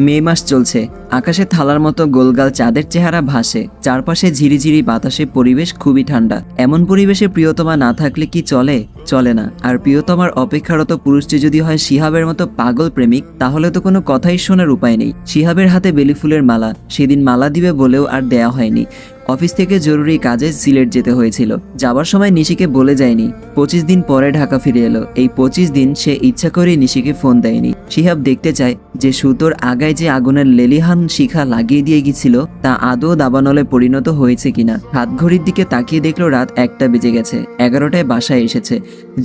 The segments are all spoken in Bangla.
মে মাস চলছে। আকাশে থালার মতো গোলগাল চাঁদের চেহারা ভাসে। চারপাশে ঝিরিঝিরি বাতাসে পরিবেশ খুবই ঠান্ডা। এমন পরিবেশে প্রিয়তমা না থাকলে কি চলে? চলে না। আর প্রিয়তমার অপেক্ষারত পুরুষটি যদি হয় শিহাবের মতো পাগল প্রেমিক, তাহলে তো কোনো কথাই শোনার উপায় নেই। শিহাবের হাতে বেলি ফুলের মালা। সেদিন মালা দিবে বলেও আর দেয়া হয়নি। অফিস থেকে জরুরি কাজে সিলেট যেতে হয়েছিল। যাবার সময় নিশিকে বলে যায়নি। পঁচিশ দিন পরে ঢাকা ফিরে এলো। এই পঁচিশ দিন সে ইচ্ছা করে নিশিকে ফোন দেয়নি। শিহাব দেখতে চায় যে সুতোর আগায় যে আগুনের লেলিহান শিখা লাগিয়ে দিয়ে গেছিল তা আদৌ দাবানলে পরিণত হয়েছে কিনা? হাত ঘড়ির দিকে তাকিয়ে দেখল রাত একটা বেজে গেছে, এগারোটায় বাসায় এসেছে।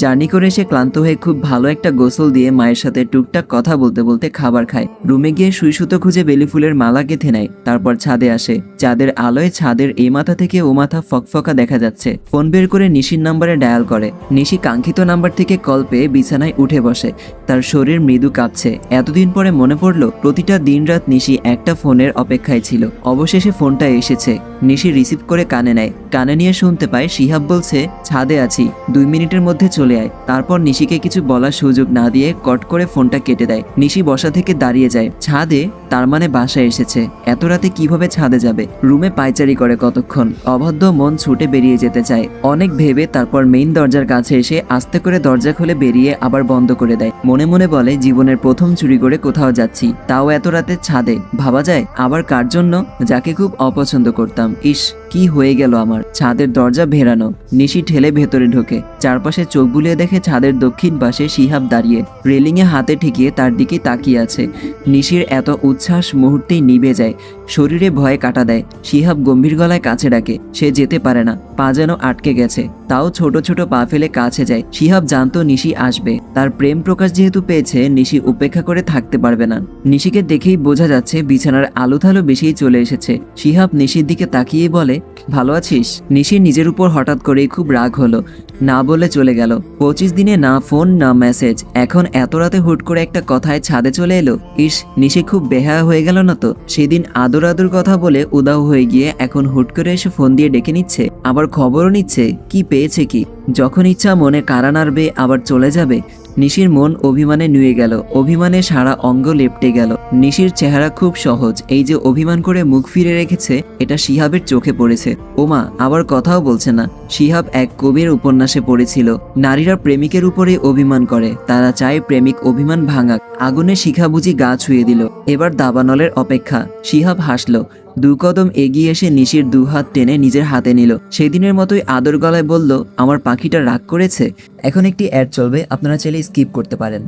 জার্নি করে এসে ক্লান্ত হয়ে খুব ভালো একটা গোসল দিয়ে মায়ের সাথে টুকটাক কথা বলতে বলতে খাবার খায়। রুমে গিয়ে সুই সুতো খুঁজে বেলি ফুলের মালা গেঁথে নেয়, তারপর ছাদে আসে। চাঁদের আলোয় ছাদের এই মাথা থেকে ও মাথা ফকফকা দেখা যাচ্ছে। ফোন বের করে নিশির নাম্বারে ডায়াল করে। নিশি কাঙ্ক্ষিত নাম্বার থেকে কল পেয়ে বিছানায় উঠে বসে। তার শরীর মৃদু কাঁপছে। এতদিন পরে মনে পড়ল, প্রতিটা দিনরাত নিশি একটা ফোনের অপেক্ষায় ছিল। অবশেষে ফোনটা এসেছে। নিশি রিসিভ করে কানে নেয়। কানে নিয়ে শুনতে পায়, শিহাব বলছে, ছাদে আছি। দুই মিনিটের মধ্যে চলে আয়। তারপর নিশিকে কিছু বলার সুযোগ না দিয়ে কট করে ফোনটা কেটে দেয়। নিশি বসা থেকে দাঁড়িয়ে যায়। ছাদে, তার মানে বাসায় এসেছে। এত রাতে কীভাবে ছাদে যাবে? রুমে পায়চারি করে কতক্ষণ? অবাধ্য মন ছুটে বেরিয়ে যেতে চায়। অনেক ভেবে তারপর মেইন দরজার কাছে এসে আস্তে করে দরজা খুলে বেরিয়ে আবার বন্ধ করে দেয়। মনে মনে বলে, জীবনের প্রথম চুরি করে কোথাও যাচ্ছি। তাও এত রাতে ছাদে? ভাবা যায় আবার কার জন্য? যাকে খুব অপছন্দ করতাম। ইস কি হয়ে গেল আমার? ছাদের দরজা ভেরানো। নিশি ঠেলে ভেতরে ঢোকে। চারপাশে চোখ বুলিয়ে দেখে ছাদের দক্ষিণ পাশে শিহাব দাঁড়িয়ে। রেলিংয়ে হাতে ঠেকিয়ে তার দিকে তাকিয়ে আছে। নিশির এত উচ্ছ্বাস মুহূর্তেই নিভে যায়। শরীরে ভয়ে কাটা দেয়। শিহাব গম্ভীর গলায় কাছে ডাকে। সে যেতে পারে না। পা যেন আটকে গেছে। তাও ছোট ছোট পা ফেলে কাছে যায়। শিহাব জানতো নিশি আসবে। তার প্রেম প্রকাশ যেহেতু পেয়েছে, নিশি উপেক্ষা করে থাকতে পারবে না। নিশিকে দেখেই বোঝা যাচ্ছে, বিছানার আলো থালো বেশিই চলে এসেছে। শিহাব নিশির দিকে তাকিয়ে বলে ভালো আছিস? নিশির নিজের উপর হঠাৎ করেই খুব রাগ হলো। না বলে চলে গেল। পঁচিশ দিনে না ফোন, না মেসেজ। এখন এত রাতে হুট করে একটা কথায় ছাদে চলে এলো। ইস, নিশি খুব বেহায়া হয়ে গেল না তো? সেদিন আদর আদর কথা বলে উদাও হয়ে গিয়ে এখন হুট করে এসে ফোন দিয়ে ডেকে নিচ্ছে। আবার খবরও নিচ্ছে। কি পেয়েছে কি? যখন ইচ্ছা মনে কারা নাড়বে, আবার চলে যাবে। নিশির মন অভিমানে নুয়ে গেল, অভিমানে সারা অঙ্গ লেপটে গেল। নিশির চেহারা খুব সহজ, এই যে অভিমান করে মুখ ফিরে রেখেছে, এটা শিহাবের চোখে পড়েছে। ওমা, আবার কথাও বলছে না। শিহাব এক কবির উপন্যাসে পড়েছিল, নারীরা প্রেমিকের উপরে অভিমান করে, তারা চায় প্রেমিক অভিমান ভাঙাক। আগুনে শিখা বুঝি গা ছুঁয়ে দিল। এবার দাবানলের অপেক্ষা। শিহাব হাসল। দু কদম এগিয়ে এসে নিশির দু হাত টেনে নিজের হাতে নিল। সেদিনের মতোই আদর গলায় বলল, আমার পাখিটা রাগ করেছে? এখন একটি অ্যাড চলবে, আপনারা চাইলে স্কিপ করতে পারেন।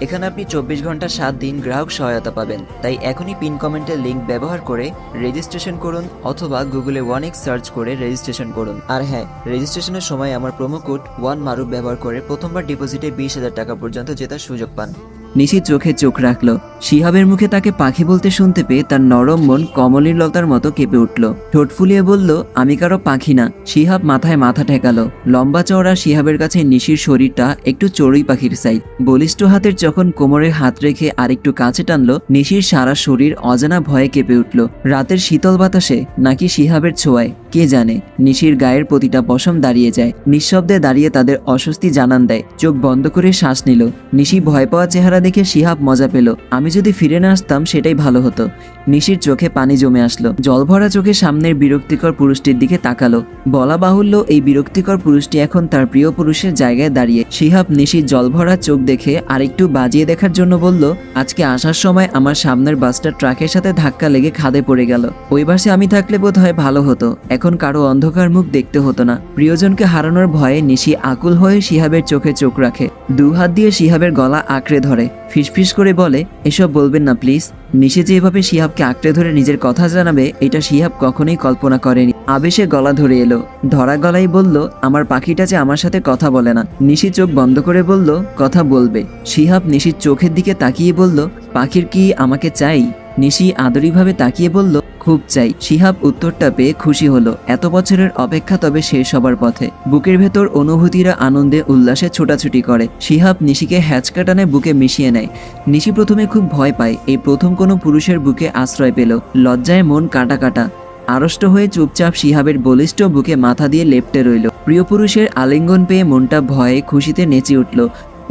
এখানে আপনি চব্বিশ ঘণ্টা সাত দিন গ্রাহক সহায়তা পাবেন। তাই এখনই পিন কমেন্টের লিঙ্ক ব্যবহার করে রেজিস্ট্রেশন করুন অথবা গুগলে ওয়ান এক্স সার্চ করে রেজিস্ট্রেশন করুন। আর হ্যাঁ রেজিস্ট্রেশনের সময় আমার প্রোমো কোড ওয়ান মারুপ ব্যবহার করে প্রথমবার ডিপোজিটে বিশ হাজার টাকা পর্যন্ত জেতার সুযোগ পান। নিশি চোখে চোখ রাখল। শিহাবের মুখে তাকে পাখি বলতে শুনতে পেয়ে তার নরম মন কমলির লতার মতো কেঁপে উঠল। ঠোঁট ফুলিয়ে বলল, আমি কারও পাখি না। শিহাব মাথায় মাথা ঠেকালো। লম্বা চওড়া শিহাবের কাছে নিশির শরীরটা একটু চড়ুই পাখির সাইজ। বলিষ্ঠ হাতের যখন কোমরে হাত রেখে আরেকটু কাছে টানলো, নিশির সারা শরীর অজানা ভয়ে কেঁপে উঠল। রাতের শীতল বাতাসে নাকি শিহাবের ছোঁয়ায়, কে জানে? নিশির গায়ের প্রতিটা পশম দাঁড়িয়ে যায়। নিঃশব্দে দাঁড়িয়ে তাদের অস্বস্তি জানান দেয়। চোখ বন্ধ করে শ্বাস নিল। নিশি ভয় পাওয়া চেহারা দেখে শিহাব মজা পেল। আমি যদি ফিরে না আসতাম, সেটাই ভালো হতো। নিশির চোখে পানি জমে আসলো। জলভরা চোখে সামনের বিরক্তিকর পুরুষটির দিকে তাকালো। বলা বাহুল্য, এই বিরক্তিকর পুরুষটি এখন তার প্রিয় পুরুষের জায়গায় দাঁড়িয়ে। শিহাব নিশির জলভরা চোখ দেখে আরেকটু বাজিয়ে দেখার জন্য বলল, আজকে আসার সময় আমার সামনের বাসটা ট্রাকের সাথে ধাক্কা লেগে খাদে পড়ে গেল। ওই বাসে আমি থাকলে বোধ হয় ভালো হতো। এখন কারও অন্ধকার মুখ দেখতে হতো না। প্রিয়জনকে হারানোর ভয়ে নিশি আকুল হয়ে শিহাবের চোখে চোখ রাখে। দু হাত দিয়ে শিহাবের গলা আঁকড়ে ধরে। ফিসফিস করে বলে, এসব বলবেন না, প্লিজ। নিশে যে এভাবে শিহাবকে আঁকড়ে ধরে নিজের কথা জানাবে, এটা শিহাব কখনোই কল্পনা করেনি। আবেশে গলা ধরে এলো। ধরা গলাই বলল, আমার পাখিটা যে আমার সাথে কথা বলে না। নিশি চোখ বন্ধ করে বলল, কথা বলবে। শিহাব নিশির চোখের দিকে তাকিয়ে বলল, পাখির কি আমাকে চাই? নিশি আদরিভাবে তাকিয়ে বলল খুব চাই। শিহাব উত্তরটা পেয়ে খুশি হলো। এত বছরের অপেক্ষা তবে শেষ হবার পথে। বুকের ভেতর অনুভূতিরা আনন্দে উল্লাসে ছোটাছুটি করে। শিহাব নিশিকে হ্যাচকা টানে বুকে মিশিয়ে নেয়। নিশি প্রথমে খুব ভয় পায়। এই প্রথম কোনো পুরুষের বুকে আশ্রয় পেল। লজ্জায় মন কাটা কাটা। আড়ষ্ট হয়ে চুপচাপ শিহাবের বলিষ্ঠ বুকে মাথা দিয়ে লেপটে রইল। প্রিয় পুরুষের আলিঙ্গন পেয়ে মনটা ভয়ে খুশিতে নেচে উঠল।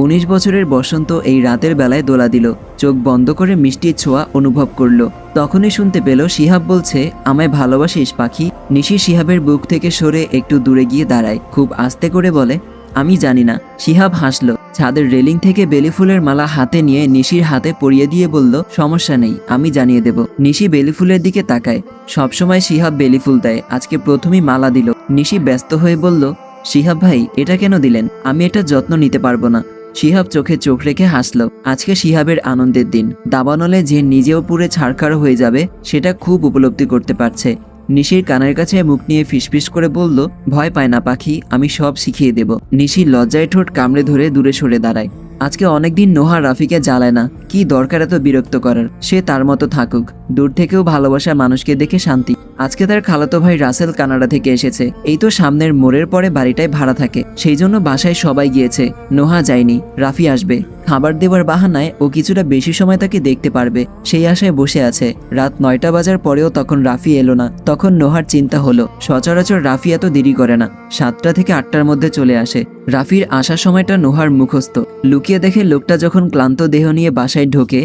উনিশ বছরের বসন্ত এই রাতের বেলায় দোলা দিল, চোখ বন্ধ করে মিষ্টির ছোঁয়া অনুভব করল। তখনই শুনতে পেল শিহাব বলছে, আমায় ভালোবাসিস, পাখি? নিশি শিহাবের বুক থেকে সরে একটু দূরে গিয়ে দাঁড়ায়, খুব আস্তে করে বলে, আমি জানি না। শিহাব হাসলো, ছাদের রেলিং থেকে বেলি ফুলের মালা হাতে নিয়ে নিশির হাতে পরিয়ে দিয়ে বলল, সমস্যা নেই, আমি জানিয়ে দেব। নিশি বেলি ফুলের দিকে তাকায়। সবসময় শিহাব বেলি ফুল দেয়, আজকে প্রথমেই মালা দিল। নিশি ব্যস্ত হয়ে বলল, শিহাব ভাই, এটা কেন দিলেন? আমি এটা যত্ন নিতে পারব না। শিহাব চোখে চোখ রেখে হাসলো। আজকে শিহাবের আনন্দের দিন। দাবানলে যে নিজেও পুরে ছাড়খাড় হয়ে যাবে, সেটা খুব উপলব্ধি করতে পারছে। নিশির কানের কাছে মুখ নিয়ে ফিসফিস করে বলল, ভয় পায় না, পাখি, আমি সব শিখিয়ে দেব। নিশির লজ্জায় ঠোঁট কামড়ে ধরে দূরে সরে দাঁড়ায়। আজকে অনেকদিন নোহা রাফিকে জ্বালায় না, কি দরকার এত বিরক্ত করার? সে তার মতো থাকুক। দূর থেকেও ভালোবাসা মানুষকে দেখে শান্তি আজকে তার খালাতো ভাই রাসেল কানাডা থেকে এসেছে। এই তো সামনের মোড়ের পরে বাড়িটায় ভাড়া থাকে। সেই জন্য বাসায় সবাই গিয়েছে। নোহা যায়নি। রাফি আসবে। খাবার দেওয়ার বাহানায় ও কিছুটা বেশি সময় তাকে দেখতে পারবে, সেই আশায় বসে আছে। রাত নয়টা বাজার পরেও তখন রাফি এলো না। তখন নোহার চিন্তা হলো, সচরাচর রাফি এত দেরি করে না। সাতটা থেকে আটটার মধ্যে চলে আসে। রাফির আসার সময়টা নোহার মুখস্থ। লুকিয়ে দেখে লোকটা যখন ক্লান্ত দেহ নিয়ে বাসায় ঢোকে,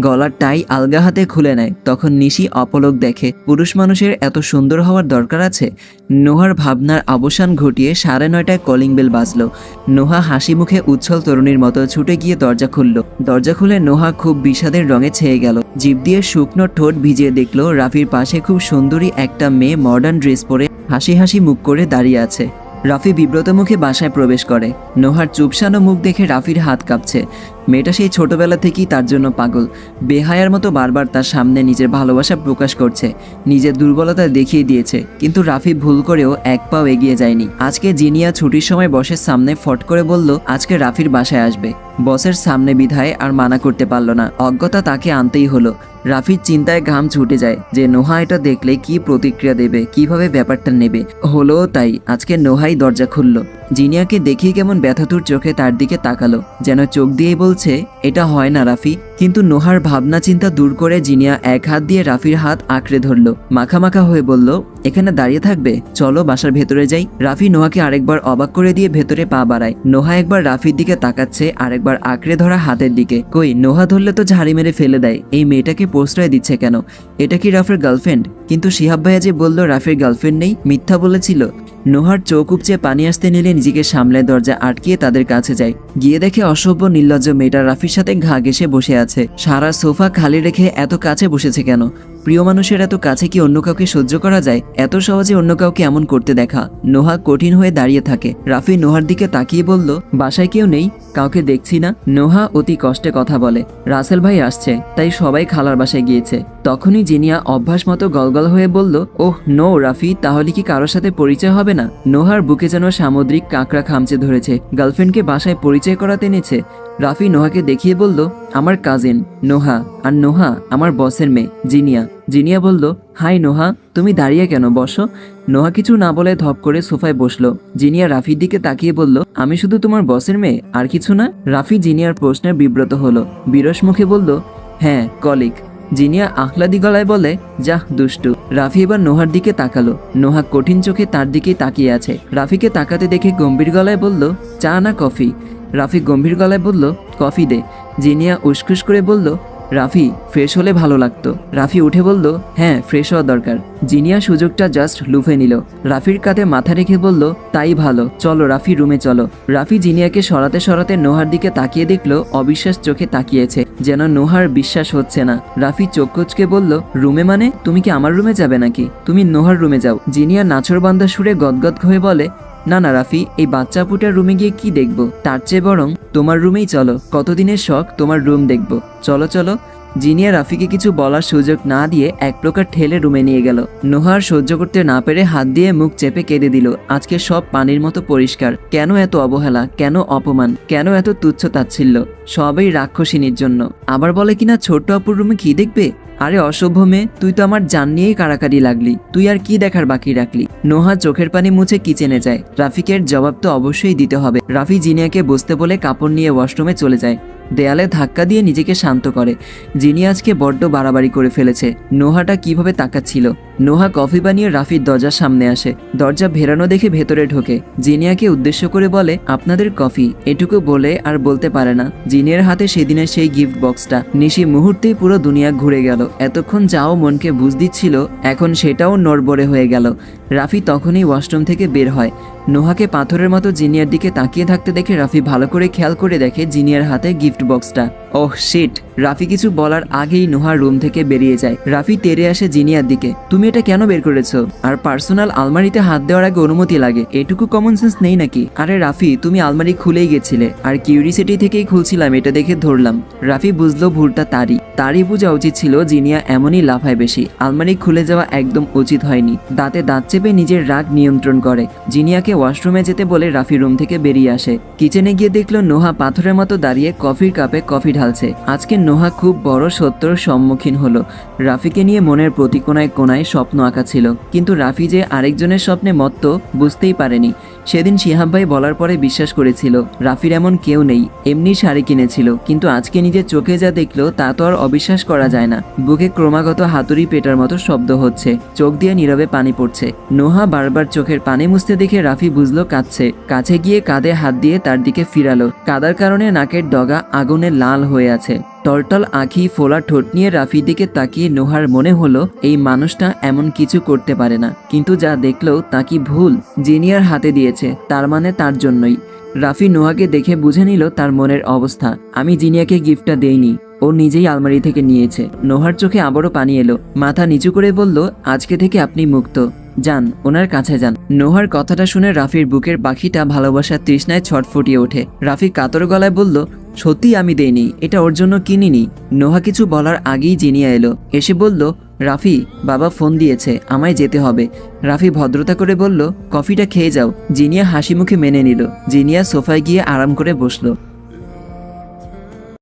গলার টাই আলগা হাতে খুলে নেয়। তখন নিশি অপলক দেখে, পুরুষ মানুষের এত সুন্দর হওয়ার দরকার আছে? নোহার ভাবনার অবসান ঘটিয়ে সাড়ে নয়টায় কলিং বেল বাজলো। নোহা হাসি মুখে উচ্ছল তরুণীর মতো ছুটে গিয়ে দরজা খুলল। দরজা খুলে নোহা খুব বিষাদের রঙে ছেয়ে গেল। জিভ দিয়ে শুকনো ঠোঁট ভিজিয়ে দেখল রাফির পাশে খুব সুন্দরী একটা মেয়ে মডার্ন ড্রেস পরে হাসি হাসি মুখ করে দাঁড়িয়ে আছে। রাফি বিব্রত মুখে বাসায় প্রবেশ করে। নোহার চুপসানো মুখ দেখে রাফির হাত কাঁপছে। মেয়েটা সেই ছোটবেলা থেকেই তার জন্য পাগল। বেহায়ার মতো বারবার তার সামনে নিজের ভালোবাসা প্রকাশ করছে, নিজের দুর্বলতা দেখিয়ে দিয়েছে। কিন্তু রাফি ভুল করেও এক পাও এগিয়ে যায়নি। আজকে জিনিয়া ছুটির সময় বসের সামনে ফট করে বলল, আজকে রাফির বাসায় আসবে। বসের সামনে বিধায় আর মানা করতে পারল না। অজ্ঞতা তাকে আনতেই হলো। রাফির চিন্তায় ঘাম ছুটে যায় যে নোহা এটা দেখলে কি প্রতিক্রিয়া দেবে, কীভাবে ব্যাপারটা নেবে। হলোও তাই, আজকে নোহাই দরজা খুলল। জিনিয়াকে দেখিয়ে কেমন ব্যথাতুর চোখে তার দিকে তাকালো, যেন চোখ দিয়েই বলছে, এটা হয় না রাফি। কিন্তু নোহার ভাবনা চিন্তা দূর করে জিনিয়া এক হাত দিয়ে রাফির হাত আঁকড়ে ধরল। মাখামাখা হয়ে বলল এখানে দাঁড়িয়ে থাকবে। চলো বাসার ভেতরে যাই। রাফি নোহাকে আরেকবার অবাক করে দিয়ে ভেতরে পা বাড়ায়। নোহা একবার রাফির দিকে তাকাচ্ছে, আরেকবার আঁকড়ে ধরা হাতের দিকে। কই, নোহা ধরলে তো ঝাড়ি মেরে ফেলে দেয়। এই মেয়েটাকে প্রশ্রয় দিচ্ছে কেন? এটা কি রাফের গার্লফ্রেন্ড? কিন্তু শিহাব ভাইয়া যে বলল রাফের গার্লফ্রেন্ড নেই, মিথ্যা বলেছিল। নোহার চোখ উপচে পানি আসতে নিলে নিজেকে সামলে দরজা আটকিয়ে তাদের কাছে যায়। গিয়ে দেখে অসভ্য নির্লজ্জ মেয়েটা রাফির সাথে ঘা ঘেসে বসে আছে। সারা সোফা খালি রেখে এত কাছে বসেছে কেন? প্রিয় মানুষের এত কাছে কি অন্য কাউকে সহ্য করা যায়? এত সহজে অন্য কাউকে এমন করতে দেখা। নোহা কঠিন হয়ে দাঁড়িয়ে থাকে। রাফি নোহার দিকে তাকিয়ে বলল, বাসায় কেউ নেই? কাউকে দেখছি না? নোহা অতি কষ্টে কথা বলে, রাসেল ভাই আসছে, তাই সবাই খালার বাসায় গিয়েছে। তখনই জিনিয়া অভ্যাস মতো গলগল হয়ে বলল, ওহ, নো রাফি, তাহলে কি কারোর সাথে পরিচয় হবে না? নোহার বুকে যেন সামুদ্রিক কাঁকড়া খামচে ধরেছে, গার্লফ্রেন্ডকে বাসায় পরিচয় করাতে এনেছে। রাফি নোহাকে দেখিয়ে বলল, আমার কাজিন, নোহা, আর নোহা, আমার বসের মেয়ে, জিনিয়া। জিনিয়া বলল, হাই নোহা, তুমি দাঁড়িয়ে কেন? বসো। নোহা কিছু না বলে ধপ করে সোফায় বসল। জিনিয়া রাফির দিকে তাকিয়ে বলল, আমি শুধু তোমার বসের মেয়ে, আর কিছু না? রাফি জিনিয়ার প্রশ্নে বিব্রত হলো। বিরস মুখে বলল হ্যাঁ কলিক। জিনিয়া আহ্লাদি গলায় বলে, যাহ, দুষ্টু। রাফি এবার নোহার দিকে তাকালো। নোহা কঠিন চোখে তার দিকেই তাকিয়ে আছে। রাফিকে তাকাতে দেখে গম্ভীর গলায় বলল, চা না কফি? রাফি গম্ভীর গলায় বলল, কফি দে। জিনিয়া উসখুস করে বলল রাফি ফ্রেশ হলে ভালো লাগতো। রাফি উঠে বলল হ্যাঁ ফ্রেশ হওয়া দরকার। জিনিয়া সুযোগটা জাস্ট লুফে নিল। রাফির কাঁধে মাথা রেখে বলল, তাই ভালো, চলো রাফি রুমে চলো। রাফি জিনিয়াকে সরাতে সরাতে নোহার দিকে তাকিয়ে দেখল, অবিশ্বাস চোখে তাকিয়েছে, যেন নোহার বিশ্বাস হচ্ছে না। রাফি চোখ কচকে বলল রুমে মানে? তুমি কি আমার রুমে যাবে নাকি? তুমি নোহার রুমে যাও। জিনিয়া নাচরবান্দা সুরে গদগদ হয়ে বলে না না, রাফি, এই বাচ্চা পুটার রুমে গিয়ে কি দেখব? তার চেয়ে বরং তোমার রুমেই চলো। কতদিনের শখ, তোমার রুম দেখব। চলো চলো। জিনিয়া রাফিকে কিছু বলার সুযোগ না দিয়ে এক প্রকার ঠেলে রুমে নিয়ে গেল। নোহার সহ্য করতে না পেরে হাত দিয়ে মুখ চেপে কেঁদে দিল। আজকে সব পানির মতো পরিষ্কার। কেন এত অবহেলা? কেন অপমান? কেন এত তুচ্ছ তাচ্ছিল্য? সবই রাক্ষসিনীর জন্য। আবার বলে কিনা ছোট্ট অপুর রুমে কি দেখবে? আরে অসভ্য মেয়ে, তুই তো আমার জান নিয়েই কারাকারি লাগলি। তুই আর কি দেখার বাকি রাখলি? নোহা চোখের পানি মুছে কিচেনে যায়। রাফিকের জবাব তো অবশ্যই দিতে হবে। রাফি জিনিয়াকে বসতে বলে কাপড় নিয়ে ওয়াশরুমে চলে যায়। দেয়ালে ধাক্কা দিয়ে নিজেকে শান্ত করে। যিনি আজকে বড্ড বাড়াবাড়ি করে ফেলেছে। নোহাটা কীভাবে তাকাচ্ছিল? নোহা কফি বানিয়ে রাফির দরজার সামনে আসে। দরজা ভেরানো দেখে ভেতরে ঢোকে। জিনিয়াকে উদ্দেশ্য করে বলে, আপনাদের কফি, এটুকু বলে আর বলতে পারে না। জিনিয়ার হাতে সেদিনের সেই গিফট বক্সটা। নিশি মুহূর্তেই পুরো দুনিয়া ঘুরে গেল। এতক্ষণ যাও মনকে বুঝ দিচ্ছিল, এখন সেটাও নড়বড়ে হয়ে গেল। রাফি তখনই ওয়াশরুম থেকে বের হয়। নোহাকে পাথরের মতো জিনিয়ার দিকে তাকিয়ে থাকতে দেখে রাফি ভালো করে খেয়াল করে দেখে জিনিয়ার হাতে গিফট বক্সটা। ওহ শিট রাফি কিছু বলার আগেই নোহার রুম থেকে বেরিয়ে যায়। রাফি তেরে আসে জিনিয়ার দিকে। তুমি এটা কেন বের করেছ? আর পার্সোনাল আলমারিতে হাত দেওয়ার আগে অনুমতি লাগে। এটুকু কমন সেন্স নেই নাকি? আরে রাফি, তুমি আলমারি খুলেই গেছিলে। আর কিউরিসিটি থেকেই খুলছিলাম, এটা দেখে ধরলাম। রাফি বুঝলো ভুলটা তারই। তারই বোঝা উচিত ছিল জিনিয়া এমনই লাফায় বেশি। আলমারি খুলে যাওয়া একদম উচিত হয়নি। দাঁতে দাঁত চেপে নিজের রাগ নিয়ন্ত্রণ করে। জিনিয়াকে ওয়াশরুমে যেতে বলে রাফি রুম থেকে বেরিয়ে আসে। কিচেনে গিয়ে দেখল নোহা পাথরের মতো দাঁড়িয়ে কফির কাপে কফি ঢালছে। আজকে নোহা খুব বড় সত্যর সম্মুখীন হলো। রাফিকে নিয়ে মনের প্রতি কোনায় স্বপ্ন আঁকা ছিল। কিন্তু রাফি যে আরেকজনের স্বপ্নে মত্ত, বুঝতেই পারেনি। সেদিন শিহাব ভাই বলার পরে বিশ্বাস করেছিল, রাফির এমন কেউ নেই, এমনি শাড়ি কিনেছিল। কিন্তু আজকে নিজের চোখে যা দেখল, তা তো আর অবিশ্বাস করা যায় না। বুকে ক্রমাগত হাতুড়ি পেটার মতো শব্দ হচ্ছে। চোখ দিয়ে নীরবে পানি পড়ছে। নোহা বারবার চোখের পানি মুছতে দেখে রাফি বুঝলো কাঁদছে। কাছে গিয়ে কাঁধে হাত দিয়ে তার দিকে ফিরালো। কাদার কারণে নাকের ডগা আগুনে লাল হয়ে আছে। টলটল আঁখি ফোলা ঠোঁট নিয়ে রাফির দিকে তাকিয়ে নোহার মনে হলো, এই মানুষটা এমন কিছু করতে পারে না। কিন্তু যা দেখল তা কি ভুল? জিনিয়ার হাতে দিয়েছে, তার মানে তার জন্যই। রাফি নোহাকে দেখে বুঝে নিল তার মনের অবস্থা। আমি জিনিয়াকে গিফটটা দেইনি, ও নিজেই আলমারি থেকে নিয়েছে। নোহার চোখে আবারও পানি এলো। মাথা নিচু করে বলল, আজকে থেকে আপনি মুক্ত। যান, ওনার কাছে যান। নোহার কথাটা শুনে রাফির বুকের পাখিটা ভালোবাসার তৃষ্ণায় ছটফটিয়ে ওঠে। রাফি কাতর গলায় বলল, সত্যি আমি দেইনি, এটা ওর জন্য কিনিনি। নোহা কিছু বলার আগেই জিনিয়া এলো। এসে বলল, রাফি, বাবা ফোন দিয়েছে, আমায় যেতে হবে। রাফি ভদ্রতা করে বলল, কফিটা খেয়ে যাও। জিনিয়া হাসি মুখে মেনে নিল। জিনিয়া সোফায় গিয়ে আরাম করে বসল।